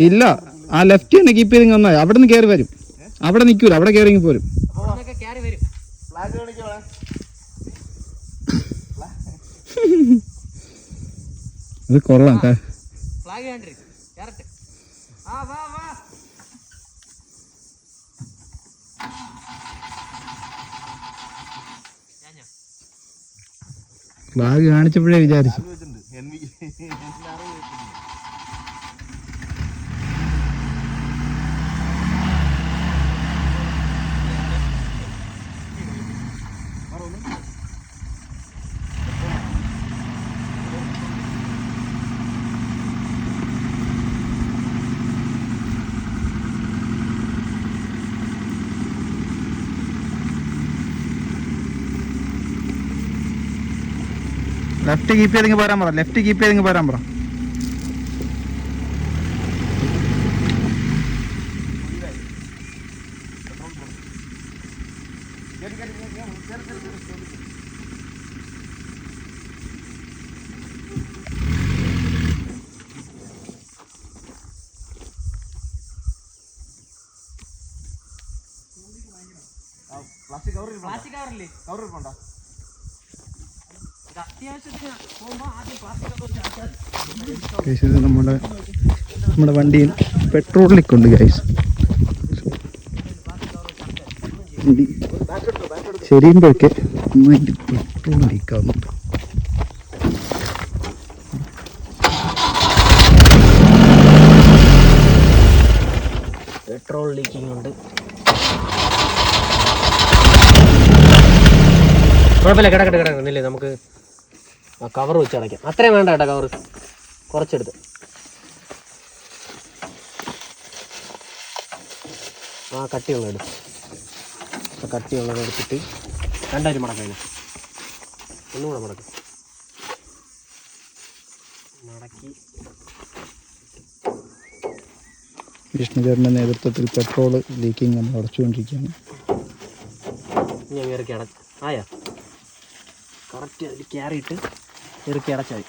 ഇല്ല. ആ ലെഫ്റ്റ് തന്നെ കീപ്പ് ചെയ്ത് വന്നാൽ അവിടെ നിന്ന് കയറി വരും. അവിടെ നിൽക്കൂല. അവിടെ കയറി പോരും. അത് കയറി വരും. ഫ്ലാഗ് കാണിക്കോളെ ഇത് കൊള്ളാം. ഫ്ലാഗ് കാണിച്ചപ്പോഴേ വിചാരിച്ചു. ലെഫ്റ്റ് കീപ്പ് ചെയ്തെങ്കിൽ പോരാൻ പറ ലെഫ്റ്റ് കീപ്പ് ചെയ്തെങ്കിൽ പോരാൻ പറ. പ്ലാസ്റ്റിക് കവർ പ്ലാസ്റ്റിക് കവറില്ലേ കവർ ഇരിപ്പുണ്ടോ ഇത് അത്യാവശ്യത്തിന് പോകുമ്പോൾ ആദ്യം പ്ലാസ്റ്റിക് ഒക്കെ ഒന്ന് അടിച്ചാൽ മതി. ഗൈസ് ഇത് നമ്മുടെ നമ്മുടെ വണ്ടിയിൽ പെട്രോൾ ലീക്ക് ഉണ്ട് ഗൈസ് വണ്ടി പെട്രോൾ ലീക്കാവുന്നുണ്ട് പെട്രോൾ ലീക്കിംഗ് ഉണ്ട്. കുഴപ്പമില്ല കിടക്കട്ടെ കിടക്കട്ടെ. നമുക്ക് കവർ വെച്ച് അടയ്ക്കാം. അത്രയും വേണ്ട കേട്ടോ കവർ കുറച്ചെടുത്ത്. ആ കട്ടിയുള്ള എടുത്ത്. ആ കട്ടിയുള്ളത് എടുത്തിട്ട് രണ്ടായിരം മടക്കതിന് ഒന്നും കൂടെ മടക്കും. മടക്കി. വിഷ്ണുചേട്ടന്റെ നേതൃത്വത്തിൽ പെട്രോൾ ലീക്കിങ് നമ്മൾ അടച്ചുകൊണ്ടിരിക്കുകയാണ് ഞാൻ ഇറക്കി അട ആയാ? കറക്റ്റ് അതിൽ കയറിയിട്ട് ഇറക്കി അടച്ചാൽ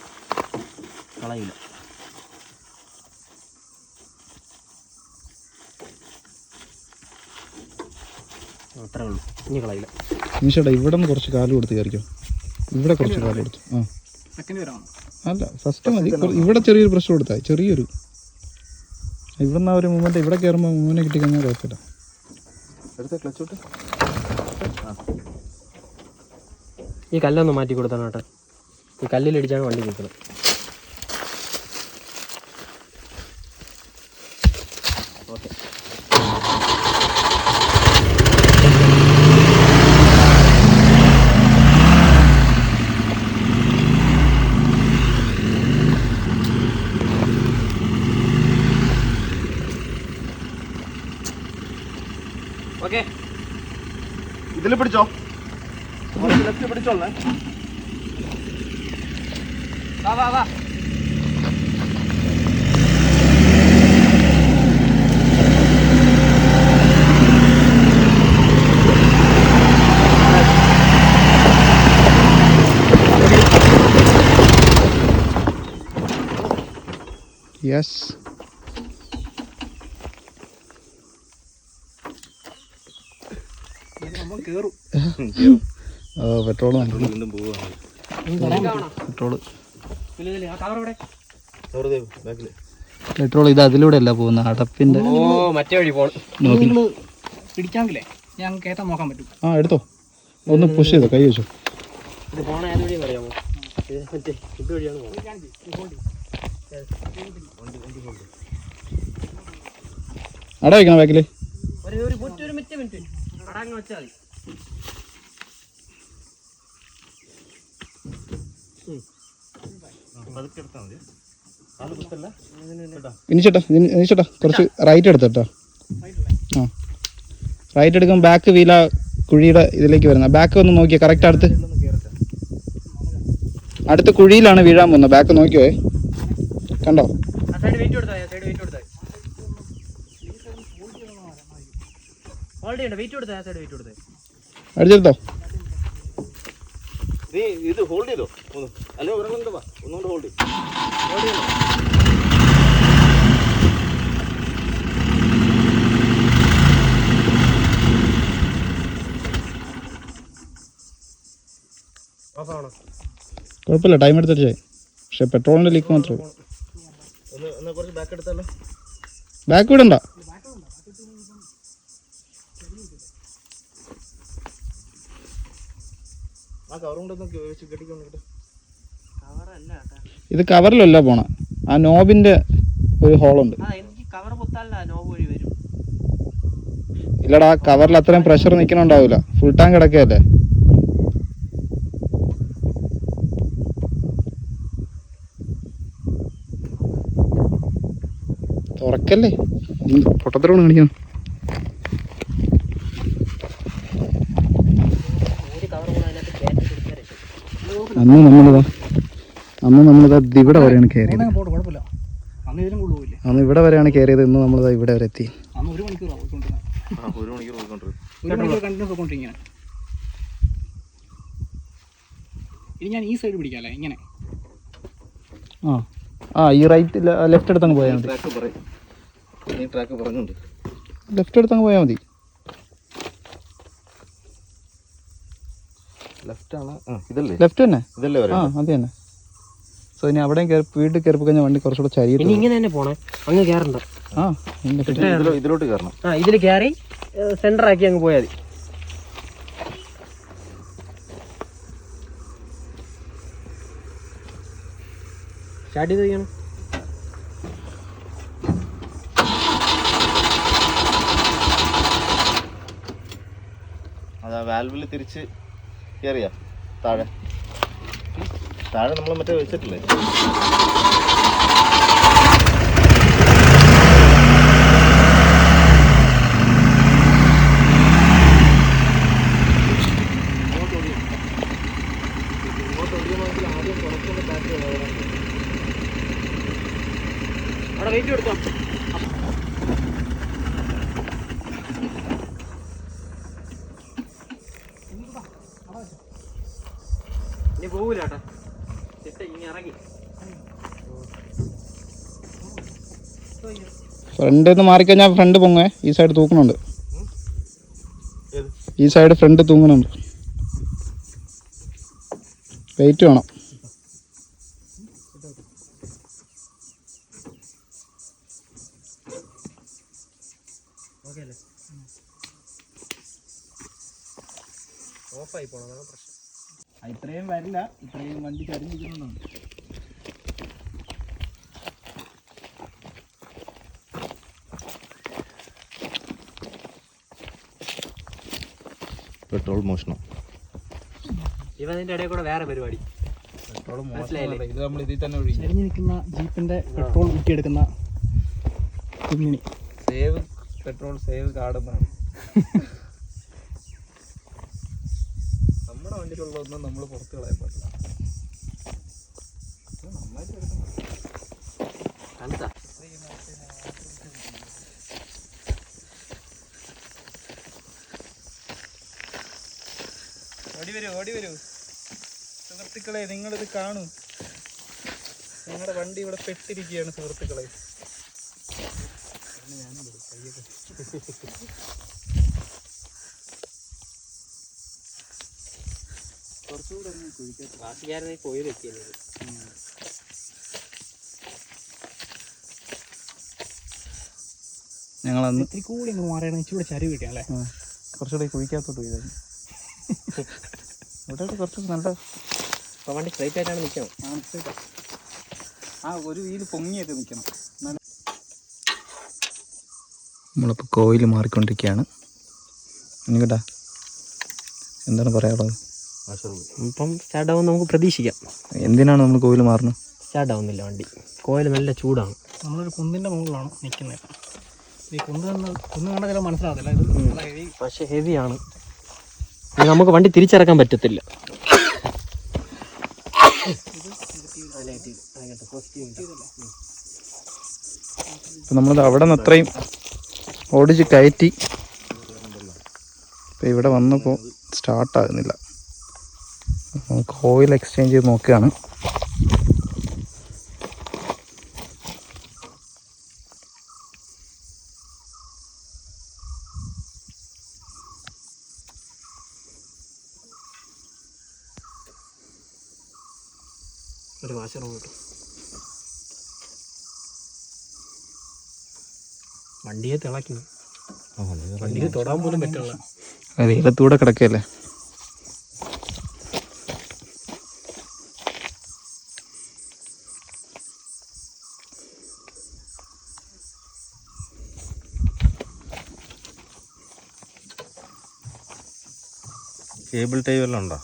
കളയില്ല. അത്രേ ഉള്ളൂ ഇനി കളയില്ല. നിമിഷേട്ടാ ഇവിടെ നിന്ന് കുറച്ച് കാൽ കൊടുത്ത് കയറിക്കോ. ഇവിടെ കുറച്ച് കാൽ കൊടുത്തു. ആ. അല്ല ഫസ്റ്റ് മതി. ഇവിടെ ചെറിയൊരു പ്രശ്നം കൊടുത്താൽ ചെറിയൊരു. ഇവിടെ നിന്ന് ആ ഒരു മൂമെന്റ് ഇവിടെ കയറുമ്പോൾ മൂവിനെ കിട്ടി കഴിഞ്ഞാൽ കുഴപ്പമില്ല. എടുത്ത ക്ലച്ച് വിട്ട് ഈ കല്ലൊന്ന് മാറ്റി കൊടുത്താണ് കേട്ടോ. ഈ കല്ലിലിടിച്ചാണ് വണ്ടി നിൽക്കുന്നത് ഓക്കെ ഓക്കെ ഇതിൽ പിടിച്ചോ ലെഫ്റ്റ് പിടിച്ചോളേ വാ വാ വാ യെസ് നമ്മൾ കേറും. പെട്രോൾ വീണ്ടും പോവാണ് പെട്രോൾ ഇത് അതിലൂടെ അല്ല പോകുന്ന അടപ്പിന്റെ ഓ മറ്റേ വഴി പിടിക്കാമെങ്കിലേ ഞാൻ നോക്കാൻ പറ്റും. ആ എടുത്തോ. ഒന്ന് പുഷ് ചെയ്തോ കൈ വെച്ചോ. അട വയ്ക്കണം ഒറ്റ ഒരു മിനിറ്റ്. മിനിറ്റ് അടങ്ങ് വെച്ചാൽ മതി. പതുക്കെ ചേട്ടാ ഇനി ചേട്ടാ കുറച്ച് റൈറ്റ് എടുത്തോ ആ. റൈറ്റ് എടുക്കുമ്പോൾ ബാക്ക് വീല കുഴിയുടെ ഇതിലേക്ക് വരുന്നത്. ബാക്ക് ഒന്ന് നോക്കിയോ കറക്റ്റ് അടുത്ത്. അടുത്ത കുഴിയിലാണ് വീഴാൻ പോകുന്നത്. ബാക്ക് നോക്കിയോ? കണ്ടോ? ആ നീ ഇത് ഹോൾഡ് ചെയ്തോ? ഒന്ന്. അല്ലെ ഒരെണ്ണം വാ. ഒന്നുകൊണ്ട് ഹോൾഡ് ചെയ്തു ഹോൾഡ് ചെയ്യണോ കുഴപ്പമില്ല ടൈം എടുത്തിട്ടേ പക്ഷെ പെട്രോളിന്റെ ലീക്ക് മാത്രമേ ബാക്ക് വിടണ്ട. ഇത് കവറിലല്ല പോണ. ആ നോബിന്റെ ഒരു ഹോളുണ്ട് ആ എനിക്ക് കവർ പൊത്താല്ല നോബ് വഴി വരും. ഇല്ലടാ കവറിൽ അത്രയും പ്രഷർ നിൽക്കണുണ്ടാവില്ല ഫുൾ ടാങ്ക് കിടക്കല്ലേ തുറക്കല്ലേ? പൊട്ടത്തരമാണ് കാണിക്കണം ഒരു കവർ കൂടെ അതിനകത്ത് കയറ്റി കൊടുത്താൽ രക്ഷപ്പെട്ടു. അന്ന് നമ്മളിതാ അന്ന് നമ്മളിതാ ഇവിടെ വരെയാണ് കയറിയത്. അന്ന് ഇവിടെ വരെയാണ് കയറിയത് ഇന്ന് നമ്മളിതാ ഇവിടെ വരെ എത്തി. അന്ന് ഒരു മണിക്കൂറാണ് പോയിക്കൊണ്ടിരുന്നത്. ആ ഒരു മണിക്കൂർ പോയിക്കൊണ്ടിരുന്നു ഒരു മണിക്കൂർ കണ്ടിന്യൂസ് പോയിക്കൊണ്ടിരിങ്ങനെ ഇനി ഞാൻ ഈ സൈഡ് പിടിക്കാല്ലേ ഇങ്ങനെ? ആ ആ ഈ റൈറ്റ് ലെഫ്റ്റ് എടുത്തങ്ങ് പോയാൽ മതി. ട്രാക്ക് പറയും ഈ ട്രാക്ക് പറഞ്ഞുണ്ട്. ലെഫ്റ്റ് എടുത്തങ്ങ് പോയാൽ മതി. ലെഫ്റ്റ് ആണ്. ഇതല്ലേ? ലെഫ്റ്റ് തന്നെ? ഇതല്ലേ ആ വരാം അത് തന്നെ. സോ ഇനി അവിടെയും കയറി വീട്ടിൽ കയറി കഴിഞ്ഞാൽ വണ്ടി കുറച്ചുകൂടെ ഇനി ഇങ്ങനെ തന്നെ പോണേ. അങ്ങ് കയറണ്ട ആ ഇതിലോട്ട് കയറണം ആ ഇതിൽ കയറി സെന്റർ ആക്കി അങ്ങ് പോയാൽ മതി. സ്റ്റാർട്ട് ചെയ്ത് കഴിയണം അതാ വാൽവിൽ തിരിച്ച് കയറിയാ താഴെ. താഴെ നമ്മൾ മറ്റേ വെച്ചിട്ടില്ലേ? അവിടെ വെയിറ്റ് കൊടുക്കാം ചേട്ടാ ചേട്ടാ ഇനി ഇറങ്ങി. ഫ്രണ്ട് നിന്ന് മാറിക്കഴിഞ്ഞാൽ ഫ്രണ്ട് പൊങ്ങേ ഈ സൈഡ് തൂക്കണുണ്ട് ഈ സൈഡ് ഫ്രണ്ട് തൂങ്ങണുണ്ട് വെയിറ്റ് വേണം ഓക്കെ അല്ലേ ഓഫായി പോണം അതാണ് പ്രശ്നം ഇത്രയും വരില്ല. ഇത്രയും വണ്ടി ചരിഞ്ഞിരിക്കുന്നുണ്ട്. പെട്രോൾ മോഷണം. ഇവ അതിന്റെ ഇടയിൽ കൂടെ വേറെ പരിപാടി. മനസ്സിലായില്ലേ? ഇത് നമ്മൾ ഇതിൽ തന്നെ ഒഴിക്കും ചരിഞ്ഞ് നിൽക്കുന്ന ജീപ്പിന്റെ പെട്രോൾ ഊറ്റിയെടുക്കുന്ന കുഞ്ഞിണി. സേവ് പെട്രോൾ സേവ് നമ്മുടെ വണ്ടിയിലുള്ളതൊന്നും നമ്മൾ പുറത്ത് കളയാൻ പാടില്ല. കണ്ടാ ഓടി വരൂ ഓടി വരൂ. സുഹൃത്തുക്കളെ നിങ്ങളിത് കാണൂ. നിങ്ങളുടെ വണ്ടി ഇവിടെ പെട്ടിരിക്കുകയാണ് സുഹൃത്തുക്കളെ. ബാക്കിയായിരുന്നു പോയി വെക്കുന്നത് ഞങ്ങളന്ന് ഇത്തിരി കൂടി അങ്ങ് മാറിയാണ് ഇച്ചിരി ചരി കിട്ടിയാ അല്ലേ? കുറച്ചുകൂടെ ഈ കുഴിക്കകത്തോട്ട് പോയതായിരുന്നു ഇവിടെ കുറച്ച് നല്ല വണ്ടി സ്ട്രൈറ്റ് ആയിട്ടാണ് നിൽക്കണം ആ ഒരു വീൽ പൊങ്ങിയൊക്കെ നിൽക്കണം. നമ്മളിപ്പോൾ കോയിൽ മാറിക്കൊണ്ടിരിക്കുകയാണ്. എനിക്കട്ടാ എന്താണ് പറയാനുള്ളത്? ഇപ്പം സ്റ്റാർട്ട് ആവുമെന്ന് നമുക്ക് പ്രതീക്ഷിക്കാം. എന്തിനാണ് നമ്മൾ കോയിൽ മാറുന്നത്? സ്റ്റാർട്ട് ആവുന്നില്ല വണ്ടി. കോയിൽ നല്ല ചൂടാണ്. നമ്മളൊരു കുന്നിന്റെ മുകളിലാണ് നിൽക്കുന്നത്. ഈ കുന്ന് കണ്ട് കുന്ന് കണ്ട ചില മനസ്സിലാകത്തില്ല ഇത് പക്ഷെ ഹെവിയാണ് നമുക്ക് വണ്ടി തിരിച്ചിറക്കാൻ പറ്റത്തില്ല. നമ്മളത് അവിടെ നിന്ന് അത്രയും ഓടിച്ച് കയറ്റി ഇപ്പം ഇവിടെ വന്നപ്പോൾ സ്റ്റാർട്ടാകുന്നില്ല നമുക്ക് ഓയിൽ എക്സ്ചേഞ്ച് ചെയ്ത് നോക്കുകയാണ്. ഒരു വാശറും കിട്ടും. വണ്ടിയെ തിളക്കുന്നു വണ്ടിയിൽ തൊടാൻ പോലും പറ്റില്ല. വെയിലത്തൂടെ കിടക്കുകയല്ലേ? കേബിൾ ടൈ വല്ലതും ഉണ്ടോ?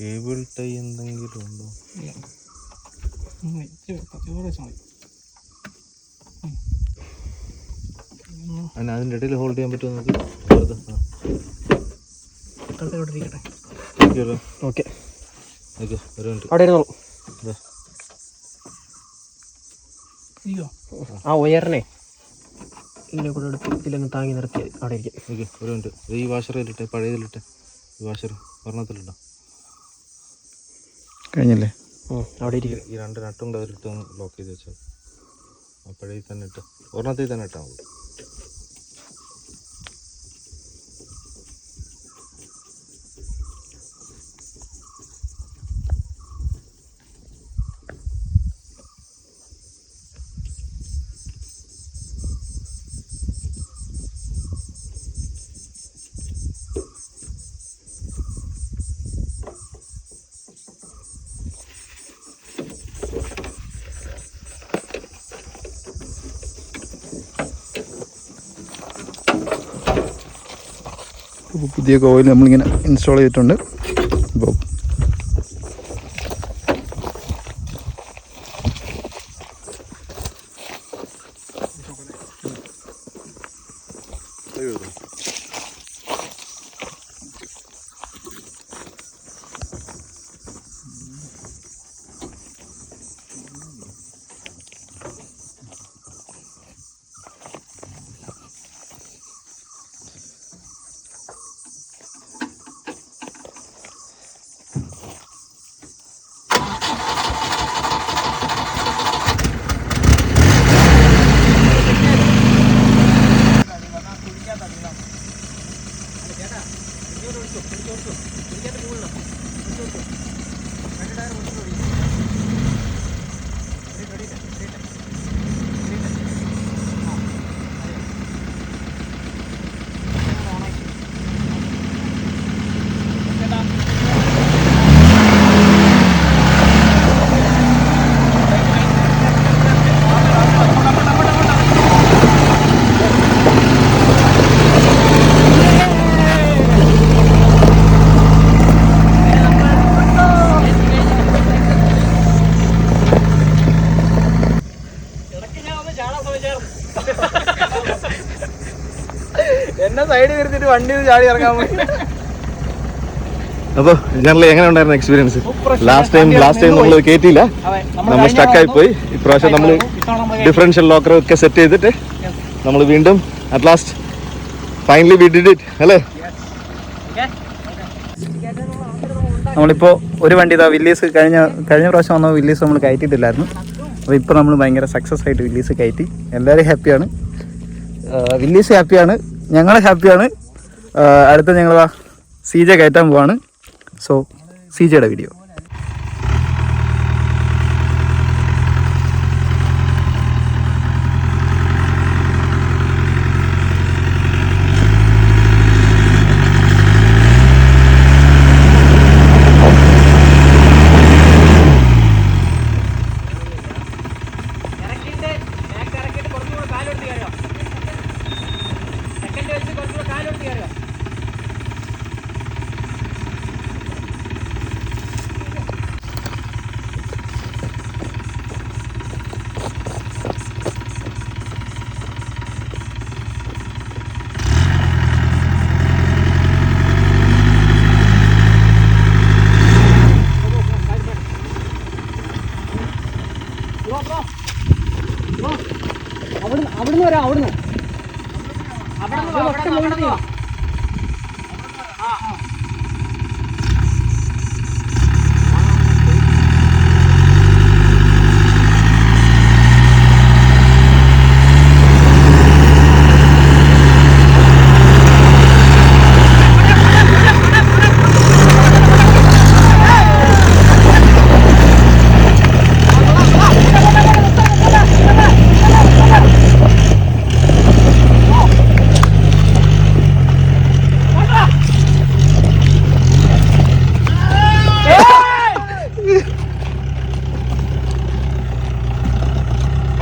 കേബിൾ ടൈ എന്തെങ്കിലും ഉണ്ടോ? അതിന് അതിന്റെ ഇടയിൽ ഹോൾഡ് ചെയ്യാൻ പറ്റുമോ നമുക്ക് ഓക്കേ, ഒരു- ഓക്കെ. ഒരു മിനിറ്റ്. അവിടെ ഇരുന്നോളൂ. ആ. ഉയർനെ ഇതിനെ കൂടെ എടുത്ത് ഇതിലങ്ങ് താങ്ങി നിർത്തി അവിടെ ഇരിക്കും. ഓക്കെ ഒരു മിനിറ്റ്. ഈ വാഷറിലിട്ടെ പഴയതിലിട്ടെ ഒരെണ്ണത്തിലിട്ടോ കഴിഞ്ഞല്ലേ? അവിടെ ഇരിക്കും. ഈ രണ്ട് നട്ടും കൂടെ ലോക്ക് ചെയ്ത് വെച്ചാൽ അപ്പോഴേ തന്നെ ഇട്ട് ഒരെണ്ണത്തിൽ തന്നെ ഇട്ടാൽ മതി. പുതിയ കോയിൽ നമ്മളിങ്ങനെ ഇൻസ്റ്റാൾ ചെയ്തിട്ടുണ്ട് അപ്പോൾ എന്നെ സൈഡിൽ വണ്ടി ചാടി ഇറങ്ങാൻ പോയി. അപ്പോൾ ജനറലി എങ്ങനെ ഉണ്ടായിരുന്നു experience last time last time നമ്മൾ കേട്ടില്ല നമ്മൾ സ്റ്റക്ക് ആയി പോയി ഇപ്രാവശ്യം നമ്മൾ ഡിഫറൻഷ്യൽ ലോക്കർ ഒക്കെ സെറ്റ് ചെയ്തിട്ട് നമ്മൾ വീണ്ടും at last finally we did it അല്ലേ? നമ്മളിപ്പോൾ ഒരു വണ്ടി ഇതാ വില്ലീസ് കഴിഞ്ഞ കഴിഞ്ഞ പ്രാവശ്യം വന്ന വില്ലീസ് നമ്മൾ കയറ്റിയിട്ടില്ലായിരുന്നു. അപ്പോൾ ഇപ്പോൾ നമ്മൾ ഭയങ്കര സക്സസ് ആയിട്ട് വില്ലീസ് കയറ്റി. എല്ലാവരും ഹാപ്പിയാണ് വില്ലീസ് ഹാപ്പിയാണ് ഞങ്ങൾ ഹാപ്പിയാണ്. അടുത്ത ഞങ്ങൾ സി ജെ കയറ്റാൻ പോവാണ്. സോ സി ജെയുടെ വീഡിയോ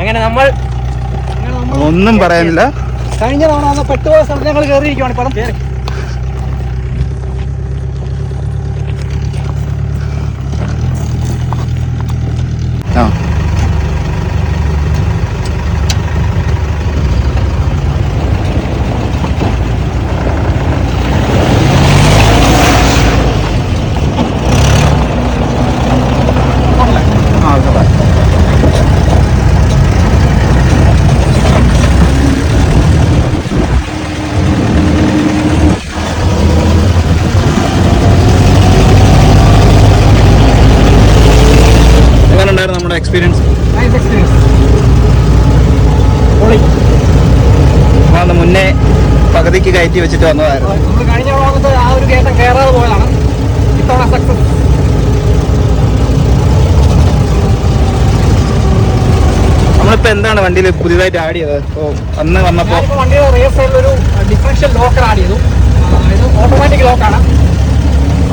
അങ്ങനെ നമ്മൾ ഒന്നും പറയാനില്ല. കഴിഞ്ഞ തവണ പെട്ടുപോയ സ്ഥലം ഞങ്ങൾ കയറിയിരിക്കുവാണ് പടം. കയറ്റി വെച്ചിട്ട് വന്നതായിരുന്നു. നമ്മൾ കഴിഞ്ഞ ഭാഗത്ത് ആ ഒരു കയറ്റം കയറാതെ പോയതാണ്. ഇത്തവണ സക്സസ് നമ്മളിപ്പോ എന്താണ് വണ്ടിയിൽ പുതിയതായിട്ട് ആഡ് ചെയ്തത്? അന്ന് വന്നപ്പോ വണ്ടിയുടെ റിയർ ഒരു ഡിഫറൻഷ്യൽ ലോക്കർ ആഡ് ചെയ്തു. ഇത് ഓട്ടോമാറ്റിക് ലോക്കാണ്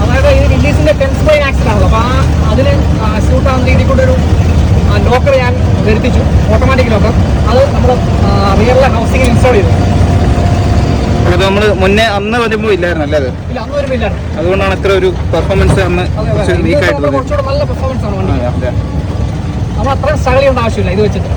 അതായത് ഇത് വില്ലീസിന്റെ ടെൻ സ്പൈൻ ആക്സിൽ ആണല്ലോ അപ്പോൾ ആ അതിന് സ്യൂട്ട് ആവുന്ന രീതിയിൽ കൂടെ ഒരു ലോക്കർ ഞാൻ വരുത്തിച്ചു ഓട്ടോമാറ്റിക് ലോക്കർ അത് നമ്മൾ റിയറിലെ ഹൗസിംഗിൽ ഇൻസ്റ്റാൾ ചെയ്തു. അത് നമ്മൾ മുന്നേ അന്ന് വരുമ്പോൾ ഇല്ലായിരുന്നു അല്ലേ അത് അതുകൊണ്ടാണ് അത്ര ഒരു പെർഫോമൻസ് അന്ന് കുറച്ച് വീക്ക് ആയിട്ടുള്ളത്. ഇത് വെച്ചിട്ട്.